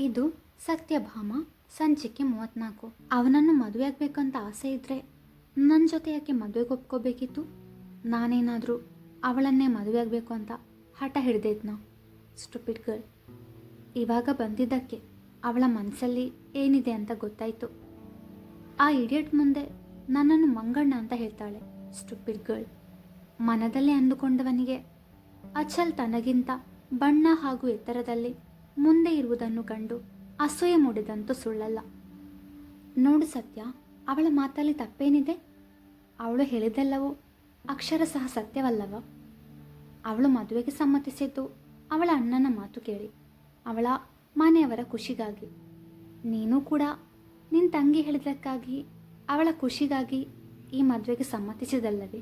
ಇದು ಸತ್ಯಭಾಮ ಸಂಚಿಕೆ ಮೂವತ್ತ್ನಾಲ್ಕು ಅವನನ್ನು ಮದುವೆ ಆಗಬೇಕಂತ ಆಸೆ ಇದ್ದರೆ ನನ್ನ ಜೊತೆ ಯಾಕೆ ಮದುವೆಗೆ ಒಪ್ಕೋಬೇಕಿತ್ತು? ನಾನೇನಾದರೂ ಅವಳನ್ನೇ ಮದುವೆ ಆಗಬೇಕು ಅಂತ ಹಠ ಹಿಡ್ದಿದ್ನ? ಸ್ಟುಪಿಡ್ ಗರ್ಲ್ ಇವಾಗ ಬಂದಿದ್ದಕ್ಕೆ ಅವಳ ಮನಸ್ಸಲ್ಲಿ ಏನಿದೆ ಅಂತ ಗೊತ್ತಾಯಿತು. ಆ ಇಡಿಯಟ್ ಮುಂದೆ ನನ್ನನ್ನು ಮಂಗಣ್ಣ ಅಂತ ಹೇಳ್ತಾಳೆ ಸ್ಟುಪಿಡ್ ಗರ್ಲ್ ಮನದಲ್ಲೇ ಅಂದುಕೊಂಡವನಿಗೆ ಅಚಲ್ ತನಗಿಂತ ಬಣ್ಣ ಹಾಗೂ ಎತ್ತರದಲ್ಲಿ ಮುಂದೆ ಇರುವುದನ್ನು ಕಂಡು ಅಸೂಯೆ ಮೂಡಿದಂತೂ ಸುಳ್ಳಲ್ಲ. ನೋಡು ಸತ್ಯ, ಅವಳ ಮಾತಲ್ಲಿ ತಪ್ಪೇನಿದೆ? ಅವಳು ಹೇಳಿದೆಲ್ಲವೂ ಅಕ್ಷರ ಸಹ ಸತ್ಯವಲ್ಲವ? ಅವಳು ಮದುವೆಗೆ ಸಮ್ಮತಿಸಿದ್ದು ಅವಳ ಅಣ್ಣನ ಮಾತು ಕೇಳಿ, ಅವಳ ಮನೆಯವರ ಖುಷಿಗಾಗಿ. ನೀನು ಕೂಡ ನಿನ್ನ ತಂಗಿ ಹೇಳಿದ್ದಕ್ಕಾಗಿ ಅವಳ ಖುಷಿಗಾಗಿ ಈ ಮದುವೆಗೆ ಸಮ್ಮತಿಸಿದಲ್ಲವೇ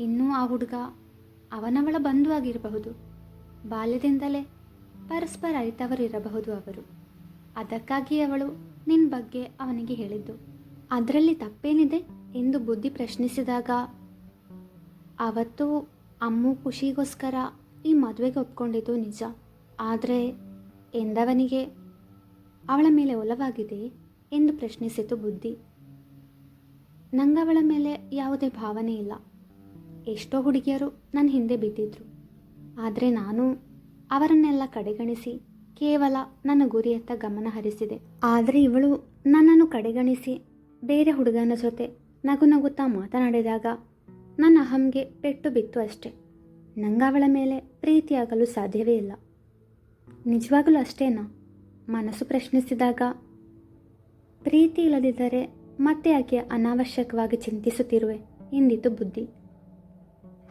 ಇನ್ನೂ ಆ ಹುಡುಗ ಅವನವಳ ಬಂಧುವಾಗಿರಬಹುದು. ಬಾಲ್ಯದಿಂದಲೇ ಪರಸ್ಪರ ಅರಿತವರಿರಬಹುದು ಅವರು. ಅದಕ್ಕಾಗಿ ಅವಳು ನಿನ್ನ ಬಗ್ಗೆ ಅವನಿಗೆ ಹೇಳಿದ್ದು. ಅದರಲ್ಲಿ ತಪ್ಪೇನಿದೆ ಎಂದು ಬುದ್ಧಿ ಪ್ರಶ್ನಿಸಿದಾಗ, ಅವತ್ತು ಅಮ್ಮು ಖುಷಿಗೋಸ್ಕರ ಈ ಮದುವೆಗೆ ಒಪ್ಕೊಂಡಿದ್ದು ನಿಜ. ಆದರೆ ಎಂದವನಿಗೆ? ಅವಳ ಮೇಲೆ ಒಲವಾಗಿದೆ ಎಂದು ಪ್ರಶ್ನಿಸಿತು ಬುದ್ಧಿ. ನಂಗವಳ ಮೇಲೆ ಯಾವುದೇ ಭಾವನೆ ಇಲ್ಲ. ಎಷ್ಟೋ ಹುಡುಗಿಯರು ನನ್ನ ಹಿಂದೆ ಬಿದ್ದಿದ್ರು. ಆದರೆ ನಾನು ಅವರನ್ನೆಲ್ಲ ಕಡೆಗಣಿಸಿ ಕೇವಲ ನನ್ನ ಗುರಿಯತ್ತ ಗಮನ ಹರಿಸಿದೆ. ಆದರೆ ಇವಳು ನನ್ನನ್ನು ಕಡೆಗಣಿಸಿ ಬೇರೆ ಹುಡುಗನ ಜೊತೆ ನಗು ನಗುತ್ತಾ ಮಾತನಾಡಿದಾಗ ನನ್ನ ಅಹಂಗೆ ಪೆಟ್ಟು ಬಿತ್ತು ಅಷ್ಟೆ. ನಂಗವಳ ಮೇಲೆ ಪ್ರೀತಿಯಾಗಲು ಸಾಧ್ಯವೇ ಇಲ್ಲ. ನಿಜವಾಗಲೂ ಅಷ್ಟೇನಾ? ಮನಸ್ಸು ಪ್ರಶ್ನಿಸಿದಾಗ ಪ್ರೀತಿ ಇಲ್ಲದಿದ್ದರೆ ಮತ್ತೆ ಯಾಕೆ ಅನಾವಶ್ಯಕವಾಗಿ ಚಿಂತಿಸುತ್ತಿರುವೆ ಎಂದಿತು ಬುದ್ಧಿ.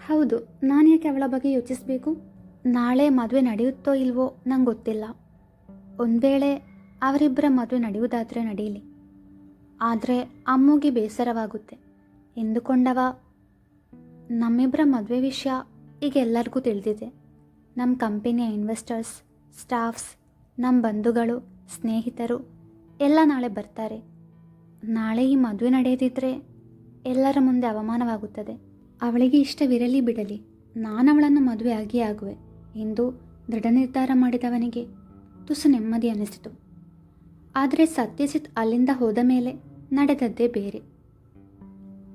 ಹೌದು, ನಾನು ಯಾಕೆ ಅವಳ ಬಗ್ಗೆ ಯೋಚಿಸಬೇಕು? ನಾಳೆ ಮದುವೆ ನಡೆಯುತ್ತೋ ಇಲ್ವೋ ನಂಗೆ ಗೊತ್ತಿಲ್ಲ. ಒಂದು ವೇಳೆ ಅವರಿಬ್ಬರ ಮದುವೆ ನಡೆಯುವುದಾದರೆ ನಡೆಯಲಿ ಆದರೆ ಅಮ್ಮುಗೆ ಬೇಸರವಾಗುತ್ತೆ. ಎಂದುಕೊಂಡವ? ನಮ್ಮಿಬ್ಬರ ಮದುವೆ ವಿಷಯ ಈಗ ಎಲ್ಲರಿಗೂ ತಿಳಿದಿದೆ. ನಮ್ಮ ಕಂಪನಿಯ ಇನ್ವೆಸ್ಟರ್ಸ್ ಸ್ಟಾಫ್ಸ್ ನಮ್ಮ ಬಂಧುಗಳು, ಸ್ನೇಹಿತರು ಎಲ್ಲ ನಾಳೆ ಬರ್ತಾರೆ. ನಾಳೆ ಈ ಮದುವೆ ನಡೆಯದಿದ್ದರೆ ಎಲ್ಲರ ಮುಂದೆ ಅವಮಾನವಾಗುತ್ತದೆ. ಅವಳಿಗೆ ಇಷ್ಟವಿರಲಿ ಬಿಡಲಿ. ನಾನು ಅವಳನ್ನು ಮದುವೆ ಆಗಿಯೇ ಆಗುವೆ. ಎಂದು ದೃಢ ನಿರ್ಧಾರ ಮಾಡಿದವನಿಗೆ ತುಸು ನೆಮ್ಮದಿ ಅನಿಸಿತು ಆದರೆ ಸತ್ಯಜಿತ್ ಅಲ್ಲಿಂದ ಹೋದ ಮೇಲೆ ನಡೆದದ್ದೇ ಬೇರೆ.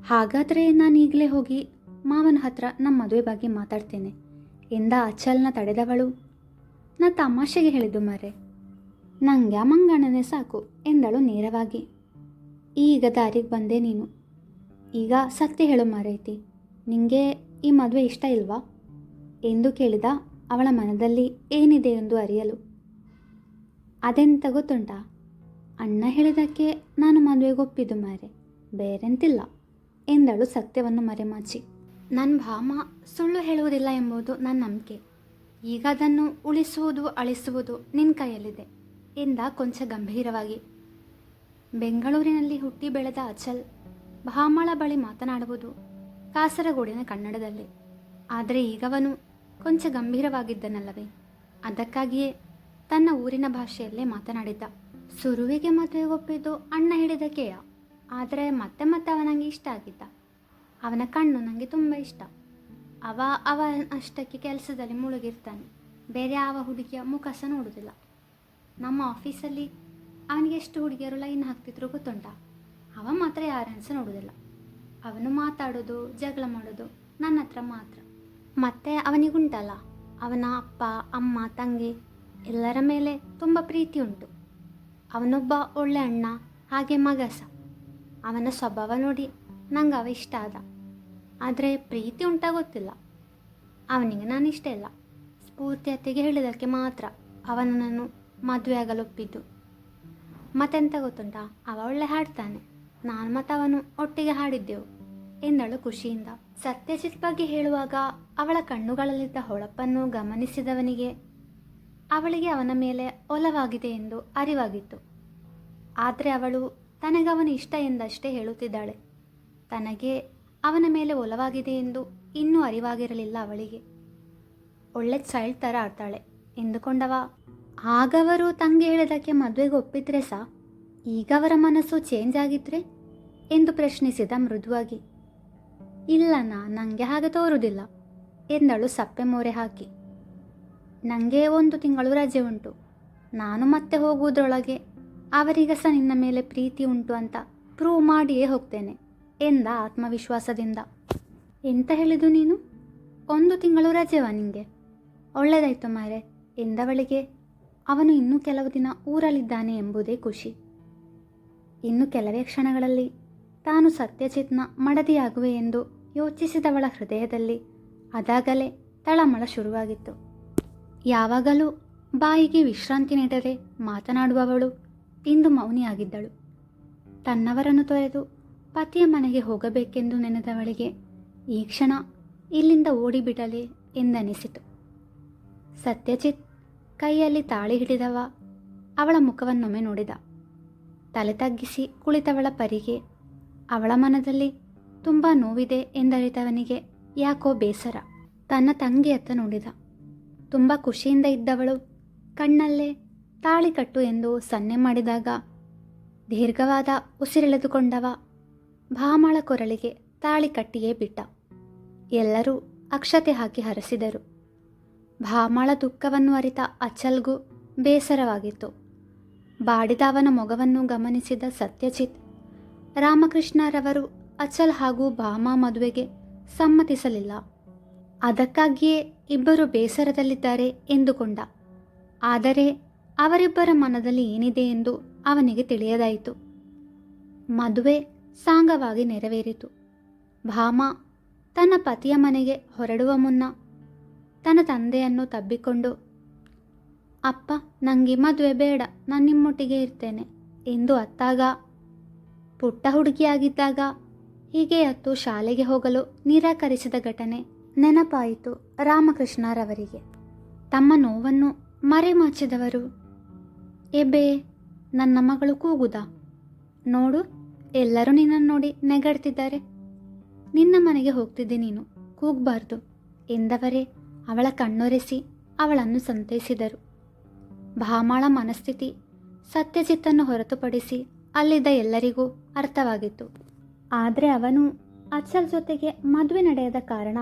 ಹಾಗಾದರೆ ನಾನು ಈಗಲೇ ಹೋಗಿ ಮಾವನ ಹತ್ರ ನಮ್ಮ ಮದುವೆ ಬಗ್ಗೆ ಮಾತಾಡ್ತೇನೆ. ಎಂದ ಅಚಲ್ನ ತಡೆದವಳು. ನಾ ತಮಾಷೆಗೆ ಹೇಳಿದ್ದು ಮರೆ ನಂಗೆ ಆ ಮಂಗಣ್ಣನೇ ಸಾಕು ಎಂದಳು ನೇರವಾಗಿ. ಈಗ ದಾರಿಗೆ ಬಂದೆ ನೀನು. ಈಗ ಸತ್ಯ ಹೇಳು ಮರೈತಿ. ನಿಂಗೆ ಈ ಮದುವೆ ಇಷ್ಟ ಇಲ್ವಾ? ಎಂದು ಕೇಳಿದ ಅವಳ ಮನದಲ್ಲಿ ಏನಿದೆ ಎಂದು ಅರಿಯಲು. ಅದೆಂತ ಗೊತ್ತುಂಟ ಅಣ್ಣ ಹೇಳಿದಕ್ಕೆ ನಾನು ಮದುವೆಗೆ ಒಪ್ಪಿದ್ದು ಮಾರೆ. ಬೇರೆಂತಿಲ್ಲ ಎಂದಳು ಸತ್ಯವನ್ನು ಮರೆಮಾಚಿ. ನನ್ನ ಭಾಮ ಸುಳ್ಳು ಹೇಳುವುದಿಲ್ಲ ಎಂಬುದು ನನ್ನ ನಂಬಿಕೆ. ಈಗ ಅದನ್ನು ಉಳಿಸುವುದು ಅಳಿಸುವುದು ನಿನ್ನ ಕೈಯಲ್ಲಿದೆ ಎಂದ ಕೊಂಚ ಗಂಭೀರವಾಗಿ. ಬೆಂಗಳೂರಿನಲ್ಲಿ ಹುಟ್ಟಿ ಬೆಳೆದ ಅಚಲ್ ಭಾಮಳ ಬಳಿ ಮಾತನಾಡುವುದು ಕಾಸರಗೋಡಿನ ಕನ್ನಡದಲ್ಲಿ. ಆದರೆ ಈಗವನು ಕೊಂಚ ಗಂಭೀರವಾಗಿದ್ದನಲ್ಲವೇ? ಅದಕ್ಕಾಗಿಯೇ ತನ್ನ ಊರಿನ ಭಾಷೆಯಲ್ಲೇ ಮಾತನಾಡಿದ್ದ. ಸುರುವಿಗೆ ಮದುವೆ ಒಪ್ಪಿದ್ದು ಅಣ್ಣ ಹೇಳಿದಕ್ಕೆಯ ಆದರೆ ಮತ್ತೆ ಮತ್ತೆ ಅವ ನನಗೆ ಇಷ್ಟ ಆಗಿದ್ದ. ಅವನ ಕಣ್ಣು ನನಗೆ ತುಂಬ ಇಷ್ಟ. ಅವ ಅವ ಅಷ್ಟಕ್ಕೆ ಕೆಲಸದಲ್ಲಿ ಮುಳುಗಿರ್ತಾನೆ. ಬೇರೆ ಯಾವ ಹುಡುಗಿಯ ಮುಖ ಸಹ ನೋಡುವುದಿಲ್ಲ ನಮ್ಮ ಆಫೀಸಲ್ಲಿ ಅವನಿಗೆ ಎಷ್ಟು ಹುಡುಗಿಯರು ಲೈನ್ ಹಾಕ್ತಿದ್ರು ಗೊತ್ತುಂಟ? ಅವ ಮಾತ್ರ ಯಾರನ್ನು ಸಹ ನೋಡೋದಿಲ್ಲ. ಅವನು ಮಾತಾಡೋದು, ಜಗಳ ಮಾಡೋದು ನನ್ನ ಹತ್ರ ಮಾತ್ರ. ಮತ್ತೆ ಅವನಿಗುಂಟಲ್ಲ. ಅವನ ಅಪ್ಪ, ಅಮ್ಮ, ತಂಗಿ ಎಲ್ಲರ ಮೇಲೆ ತುಂಬ ಪ್ರೀತಿ ಉಂಟು. ಅವನೊಬ್ಬ ಒಳ್ಳೆ ಅಣ್ಣ, ಹಾಗೆ ಮಗಸ ಅವನ ಸ್ವಭಾವ ನೋಡಿ ನಂಗೆ ಅವ ಇಷ್ಟ ಆದ. ಆದರೆ ಪ್ರೀತಿ ಉಂಟಾ ಗೊತ್ತಿಲ್ಲ. ಅವನಿಗೆ ನಾನು ಇಷ್ಟ ಇಲ್ಲ. ಸ್ಫೂರ್ತಿ ಅತ್ತೆಗೆ ಹೇಳಿದಕ್ಕೆ ಮಾತ್ರ ಅವನನ್ನು ಮದುವೆ ಆಗಲು ಒಪ್ಪಿದ್ದು. ಮತ್ತೆಂತ ಗೊತ್ತುಂಟಾ? ಅವ ಒಳ್ಳೆ ಹಾಡ್ತಾನೆ. ನಾನು ಮತ್ತು ಅವನು ಒಟ್ಟಿಗೆ ಹಾಡಿದ್ದೆವು. ಎಂದಳು ಖುಷಿಯಿಂದ. ಸತ್ಯಜಿತ್ ಬಗ್ಗೆ ಹೇಳುವಾಗ ಅವಳ ಕಣ್ಣುಗಳಲ್ಲಿದ್ದ ಹೊಳಪನ್ನು ಗಮನಿಸಿದವನಿಗೆ ಅವಳಿಗೆ ಅವನ ಮೇಲೆ ಒಲವಾಗಿದೆ ಎಂದು ಅರಿವಾಗಿತ್ತು. ಆದರೆ ಅವಳು ತನಗವನು ಇಷ್ಟ ಎಂದಷ್ಟೇ ಹೇಳುತ್ತಿದ್ದಾಳೆ. ತನಗೆ ಅವನ ಮೇಲೆ ಒಲವಾಗಿದೆ ಎಂದು ಇನ್ನೂ ಅರಿವಾಗಿರಲಿಲ್ಲ ಅವಳಿಗೆ. ಒಳ್ಳೆ ಚೈಲ್ಡ್ ಥರ ಆಡ್ತಾಳೆ. ಎಂದುಕೊಂಡವ ಆಗವರು ತಂಗಿ ಹೇಳಿದಕ್ಕೆ ಮದುವೆಗೆ ಒಪ್ಪಿದ್ರೆ ಸಾ? ಈಗವರ ಮನಸ್ಸು ಚೇಂಜ್ ಆಗಿದ್ರೆ? ಎಂದು ಪ್ರಶ್ನಿಸಿದ ಮೃದುವಾಗಿ. ಇಲ್ಲನಾ ನನಗೆ ಹಾಗೆ ತೋರುವುದಿಲ್ಲ ಎಂದಳು ಸಪ್ಪೆ ಮೋರೆ ಹಾಕಿ. ನನಗೆ ಒಂದು ತಿಂಗಳು ರಜೆ ಉಂಟು. ನಾನು ಮತ್ತೆ ಹೋಗುವುದರೊಳಗೆ ಅವರಿಗ ಸಹ ನಿನ್ನ ಮೇಲೆ ಪ್ರೀತಿ ಉಂಟು ಅಂತ ಪ್ರೂವ್ ಮಾಡಿಯೇ ಹೋಗ್ತೇನೆ, ಎಂದ ಆತ್ಮವಿಶ್ವಾಸದಿಂದ. ಎಂತ ಹೇಳಿದು ನೀನು? ಒಂದು ತಿಂಗಳು ರಜೆವಾ ನಿಂಗೆ? ಒಳ್ಳೆದಾಯ್ತು ಮಾರೆ, ಎಂದವಳಿಗೆ. ಅವನು ಇನ್ನೂ ಕೆಲವು ದಿನ ಊರಲ್ಲಿದ್ದಾನೆ ಎಂಬುದೇ ಖುಷಿ. ಇನ್ನು ಕೆಲವೇ ಕ್ಷಣಗಳಲ್ಲಿ ತಾನು ಸತ್ಯಜಿತ್ನ ಮಡದಿಯಾಗುವೆ ಎಂದು ಯೋಚಿಸಿದವಳ ಹೃದಯದಲ್ಲಿ ಅದಾಗಲೇ ತಳಮಳ ಶುರುವಾಗಿತ್ತು. ಯಾವಾಗಲೂ ಬಾಯಿಗೆ ವಿಶ್ರಾಂತಿ ನೀಡದೆ ಮಾತನಾಡುವವಳು ಇಂದು ಮೌನಿಯಾಗಿದ್ದಳು. ತನ್ನವರನ್ನು ತೊರೆದು ಪತಿಯ ಮನೆಗೆ ಹೋಗಬೇಕೆಂದು ನೆನೆದವಳಿಗೆ ಈ ಕ್ಷಣ ಇಲ್ಲಿಂದ ಓಡಿಬಿಡಲಿ ಎಂದನಿಸಿತು. ಸತ್ಯಜಿತ್ ಕೈಯಲ್ಲಿ ತಾಳಿ ಹಿಡಿದವ ಅವಳ ಮುಖವನ್ನೊಮ್ಮೆ ನೋಡಿದ. ತಲೆ ತಗ್ಗಿಸಿ ಕುಳಿತವಳ ಪರಿಗೆ ಅವಳ ಮನದಲ್ಲಿ ತುಂಬ ನೋವಿದೆ ಎಂದರಿತವನಿಗೆ ಯಾಕೋ ಬೇಸರ. ತನ್ನ ತಂಗಿಯತ್ತ ನೋಡಿದ. ತುಂಬ ಖುಷಿಯಿಂದ ಇದ್ದವಳು. ಕಣ್ಣಲ್ಲೇ ತಾಳಿ ಕಟ್ಟು ಎಂದು ಸನ್ನೆ ಮಾಡಿದಾಗ ದೀರ್ಘವಾದ ಉಸಿರೆಳೆದುಕೊಂಡವ. ಭಾಮಳ ಕೊರಳಿಗೆ ತಾಳಿ ಕಟ್ಟಿಯೇ ಬಿಟ್ಟ. ಎಲ್ಲರೂ ಅಕ್ಷತೆ ಹಾಕಿ ಹರಸಿದರು. ಭಾಮಳ ದುಃಖವನ್ನು ಅರಿತ ಅಚಲ್ಗೂ ಬೇಸರವಾಗಿತ್ತು. ಬಾಡಿದ ಅವನ ಮೊಗವನ್ನು ಗಮನಿಸಿದ ಸತ್ಯಜಿತ್ ರಾಮಕೃಷ್ಣರವರು ಅಚಲ್ ಹಾಗೂ ಭಾಮಾ ಮದುವೆಗೆ ಸಮ್ಮತಿಸಲಿಲ್ಲ. ಅದಕ್ಕಾಗಿಯೇ ಇಬ್ಬರು ಬೇಸರದಲ್ಲಿದ್ದಾರೆ ಎಂದುಕೊಂಡ. ಆದರೆ ಅವರಿಬ್ಬರ ಮನದಲ್ಲಿ ಏನಿದೆ ಎಂದು ಅವನಿಗೆ ತಿಳಿಯದಾಯಿತು. ಮದುವೆ ಸಾಂಗವಾಗಿ ನೆರವೇರಿತು. ಭಾಮ ತನ್ನ ಪತಿಯ ಮನೆಗೆ ಹೊರಡುವ ಮುನ್ನ ತನ್ನ ತಂದೆಯನ್ನು ತಬ್ಬಿಕೊಂಡು, ಅಪ್ಪ ನನಗೆ ಮದುವೆ ಬೇಡ, ನಾನು ನಿಮ್ಮೊಟ್ಟಿಗೆ ಇರ್ತೇನೆ ಎಂದು ಅತ್ತಾಗ ಪುಟ್ಟ ಹುಡುಗಿಯಾಗಿದ್ದಾಗ ಹೀಗೆ ಅತ್ತು ಶಾಲೆಗೆ ಹೋಗಲು ನಿರಾಕರಿಸಿದ ಘಟನೆ ನೆನಪಾಯಿತು ರಾಮಕೃಷ್ಣರವರಿಗೆ. ತಮ್ಮ ನೋವನ್ನು ಮರೆಮಾಚಿದವರು ಎಬೆ ನನ್ನ ಮಗಳು ಕೂಗುದ? ನೋಡು, ಎಲ್ಲರೂ ನಿನ್ನನ್ನು ನೋಡಿ ನೆಗಡ್ತಿದ್ದಾರೆ. ನಿನ್ನ ಮನೆಗೆ ಹೋಗ್ತಿದ್ದೆ ನೀನು, ಕೂಗಬಾರ್ದು ಎಂದವರೇ ಅವಳ ಕಣ್ಣೊರೆಸಿ ಅವಳನ್ನು ಸಂತೈಸಿದರು. ಭಾಮಾಳ ಮನಸ್ಥಿತಿ ಸತ್ಯಜಿತ್ತನ್ನು ಹೊರತುಪಡಿಸಿ ಅಲ್ಲಿದ್ದ ಎಲ್ಲರಿಗೂ ಅರ್ಥವಾಗಿತ್ತು. ಆದರೆ ಅವನು ಅಚಲ್ ಜೊತೆಗೆ ಮದುವೆ ನಡೆಯದ ಕಾರಣ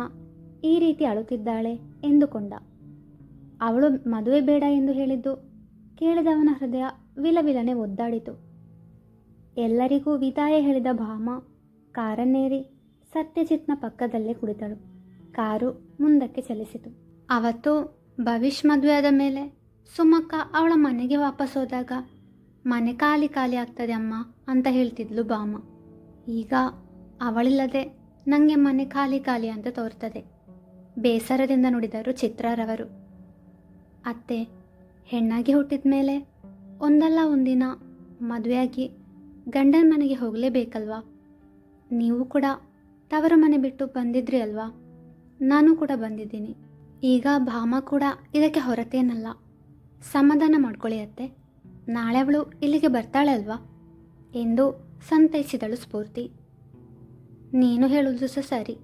ಈ ರೀತಿ ಅಳುತ್ತಿದ್ದಾಳೆ ಎಂದುಕೊಂಡ. ಅವಳು ಮದುವೆ ಬೇಡ ಎಂದು ಹೇಳಿದ್ದು ಕೇಳಿದವನ ಹೃದಯ ವಿಲವಿಲನೆ ಒದ್ದಾಡಿತು. ಎಲ್ಲರಿಗೂ ವಿದಾಯ ಹೇಳಿದ ಭಾಮ ಕಾರನ್ನೇರಿ ಸತ್ಯಜಿತ್ನ ಪಕ್ಕದಲ್ಲೇ ಕುಳಿತಳು. ಕಾರು ಮುಂದಕ್ಕೆ ಚಲಿಸಿತು. ಅವತ್ತು ಭವಿಷ್ ಮದುವೆಯಾದ ಮೇಲೆ ಸುಮಕ್ಕ ಅವಳ ಮನೆಗೆ ವಾಪಸ್ ಹೋದಾಗ ಮನೆ ಖಾಲಿ ಖಾಲಿ ಆಗ್ತದೆ ಅಮ್ಮ ಅಂತ ಹೇಳ್ತಿದ್ಲು ಬಾಮ ಈಗ ಅವಳಿಲ್ಲದೆ ನನಗೆ ಮನೆ ಖಾಲಿ ಖಾಲಿ ಅಂತ ತೋರ್ತದೆ. ಬೇಸರದಿಂದ ನುಡಿದರು ಚಿತ್ರರವರು. ಅತ್ತೆ ಹೆಣ್ಣಾಗಿ ಹುಟ್ಟಿದ ಮೇಲೆ ಒಂದಲ್ಲ ಒಂದಿನ ಮದುವೆಯಾಗಿ ಗಂಡನ ಮನೆಗೆ ಹೋಗಲೇಬೇಕಲ್ವಾ? ನೀವು ಕೂಡ ತವರ ಮನೆ ಬಿಟ್ಟು ಬಂದಿದ್ರಿ ಅಲ್ವಾ? ನಾನು ಕೂಡ ಬಂದಿದ್ದೀನಿ. ಈಗ ಭಾಮ ಕೂಡ ಇದಕ್ಕೆ ಹೊರತೇನಲ್ಲ. ಸಮಾಧಾನ ಮಾಡ್ಕೊಳ್ಳಿ ಅತ್ತೆ. ನಾಳೆ ಅವಳು ಇಲ್ಲಿಗೆ ಬರ್ತಾಳೆ ಅಲ್ವಾ ಎಂದು ಸಂತೈಸಿದಳು ಸ್ಫೂರ್ತಿ. ನೀನು ಹೇಳುವುದು ಸಹ ಸರಿ,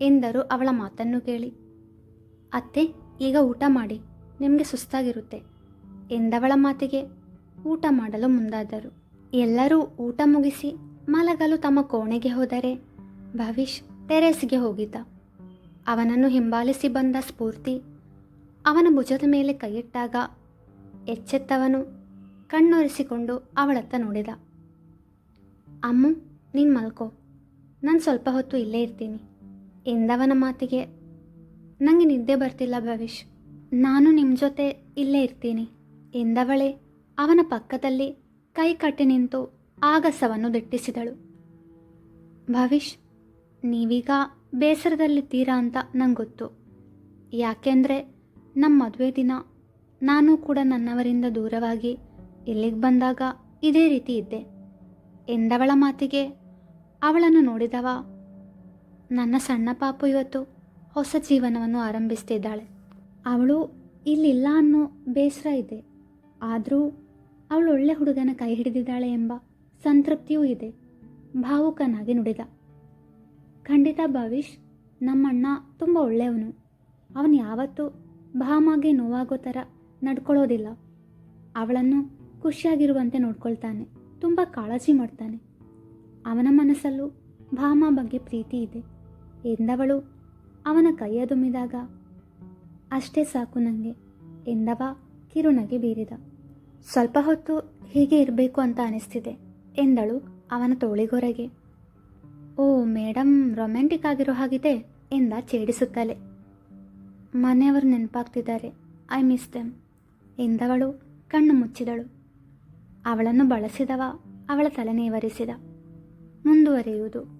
ಎಂದರು ಅವಳ ಮಾತನ್ನು ಕೇಳಿ. ಅತ್ತೆ, ಈಗ ಊಟ ಮಾಡಿ, ನಿಮಗೆ ಸುಸ್ತಾಗಿರುತ್ತೆ, ಎಂದವಳ ಮಾತಿಗೆ ಊಟ ಮಾಡಲು ಮುಂದಾದರು. ಎಲ್ಲರೂ ಊಟ ಮುಗಿಸಿ ಮಲಗಲು ತಮ್ಮ ಕೋಣೆಗೆ ಹೋದರೆ ಭವಿಷ್ ಟೆರೆಸ್ಗೆ ಹೋಗಿದ್ದ. ಅವನನ್ನು ಹಿಂಬಾಲಿಸಿ ಬಂದ ಸ್ಫೂರ್ತಿ ಅವನ ಭುಜದ ಮೇಲೆ ಕೈಯಿಟ್ಟಾಗ ಎಚ್ಚೆತ್ತವನು ಕಣ್ಣೊರೆಸಿಕೊಂಡು ಅವಳತ್ತ ನೋಡಿದ. ಅಮ್ಮು, ನೀನು ಮಲ್ಕೋ. ನಾನು ಸ್ವಲ್ಪ ಹೊತ್ತು ಇಲ್ಲೇ ಇರ್ತೀನಿ. ಎಂದವನ ಮಾತಿಗೆ ನನಗೆ ನಿದ್ದೆ ಬರ್ತಿಲ್ಲ ಭವಿಷ್ ನಾನು ನಿಮ್ಮ ಜೊತೆ ಇಲ್ಲೇ ಇರ್ತೀನಿ, ಎಂದವಳೇ ಅವನ ಪಕ್ಕದಲ್ಲಿ ಕೈ ಕಟ್ಟಿ ನಿಂತು ಆಗಸವನ್ನು ದಿಟ್ಟಿಸಿದಳು. ಭವಿಷ್ ನೀವೀಗ ಬೇಸರದಲ್ಲಿದ್ದೀರಾ ಅಂತ ನಂಗೆ ಗೊತ್ತು ಯಾಕೆಂದರೆ ನಮ್ಮ ಮದುವೆ ದಿನ ನಾನು ಕೂಡ ನನ್ನವರಿಂದ ದೂರವಾಗಿ ಇಲ್ಲಿಗೆ ಬಂದಾಗ ಇದೇ ರೀತಿ ಇದ್ದೆ. ಎಂದವಳ ಮಾತಿಗೆ ಅವಳನ್ನು ನೋಡಿದವ, ನನ್ನ ಸಣ್ಣ ಪಾಪು ಇವತ್ತು ಹೊಸ ಜೀವನವನ್ನು ಆರಂಭಿಸ್ತಿದ್ದಾಳೆ. ಅವಳು ಇಲ್ಲಿಲ್ಲ ಅನ್ನೋ ಬೇಸರ ಇದೆ. ಆದರೂ ಅವಳು ಒಳ್ಳೆ ಹುಡುಗನ ಕೈ ಹಿಡಿದಿದ್ದಾಳೆ ಎಂಬ ಸಂತೃಪ್ತಿಯೂ ಇದೆ. ಭಾವುಕನಾಗಿ ನುಡಿದ. ಖಂಡಿತ ಭವಿಷ್ ನಮ್ಮಣ್ಣ ತುಂಬ ಒಳ್ಳೆಯವನು. ಅವನು ಯಾವತ್ತೂ ಭಾಮಾಗೆ ನೋವಾಗೋ ಥರ ನಡ್ಕೊಳ್ಳೋದಿಲ್ಲ. ಅವಳನ್ನು ಖುಷಿಯಾಗಿರುವಂತೆ ನೋಡ್ಕೊಳ್ತಾನೆ. ತುಂಬ ಕಾಳಜಿ ಮಾಡ್ತಾನೆ. ಅವನ ಮನಸ್ಸಲ್ಲೂ ಭಾಮ ಬಗ್ಗೆ ಪ್ರೀತಿ ಇದೆ. ಎಂದವಳು ಅವನ ಕೈಯದುಮಿದಾಗ ಅಷ್ಟೇ ಸಾಕು ನನಗೆ ಎಂದವ ಕಿರುಣಗೆ ಬೀರಿದ. ಸ್ವಲ್ಪ ಹೊತ್ತು ಹೀಗೆ ಇರಬೇಕು ಅಂತ ಅನಿಸ್ತಿದೆ, ಎಂದಳು ಅವನ ತೋಳಿಗೊರಗೆ. ಓ ಮೇಡಮ್ ರೊಮ್ಯಾಂಟಿಕ್ ಆಗಿರೋ ಹಾಗಿದೆ ಎಂದ ಛೇಡಿಸುತ್ತಲೇ. ಮನೆಯವರು ನೆನಪಾಗ್ತಿದ್ದಾರೆ. ಐ ಮಿಸ್ ದೆಮ್, ಎಂದವಳು ಕಣ್ಣು ಮುಚ್ಚಿದಳು. ಅವಳನ್ನು ಬಳಸಿದವ ಅವಳ ತಲೆನೇವರಿಸಿದ ಮುಂದುವರೆಯುವುದು.